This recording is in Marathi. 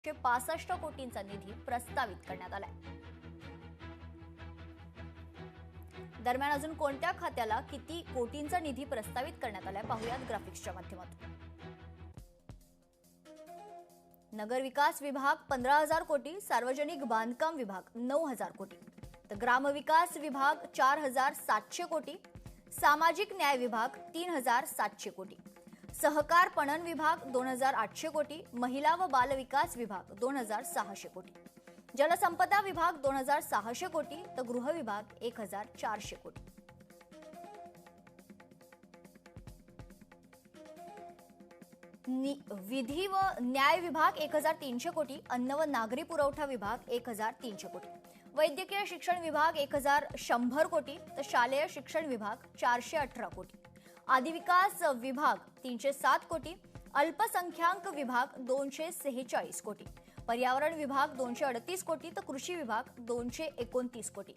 एकशे पासष्ट कोटींचा निधी प्रस्तावित करण्यात आलाय. दरम्यान अजून कोणत्या खात्याला किती कोटींचा निधी प्रस्तावित करण्यात आलाय पाहुयात ग्राफिक्सच्या माध्यमातून. नगर विकास विभाग पंधरा हजार कोटी सार्वजनिक बांधकाम विभाग नऊ हजार कोटी तर ग्रामविकास विभाग चार हजार सातशे कोटी सामाजिक न्याय विभाग तीन हजार सातशे कोटी. सहकार पणन विभाग दोन हजार आठशे कोटी महिला व बाल विकास विभाग दोन हजार सहाशे कोटी. जलसंपदा विभाग दोन हजार सहाशे कोटी तर गृह विभाग एक हजार चारशे कोटी. विधी व न्याय विभाग एक हजार तीनशे कोटी अन्न व नागरी पुरवठा विभाग एक हजार तीनशे कोटी. वैद्यकीय शिक्षण विभाग एक हजार शंभर कोटी तर शालेय शिक्षण विभाग चारशे अठरा कोटी. आदिविकास विभाग तीनशे सात कोटी अल्पसंख्याक विभाग दोनशे सेहेचाळीस कोटी पर्यावरण विभाग दोनशे अडतीस कोटी तर कृषी विभाग दोनशे एकोणतीस कोटी.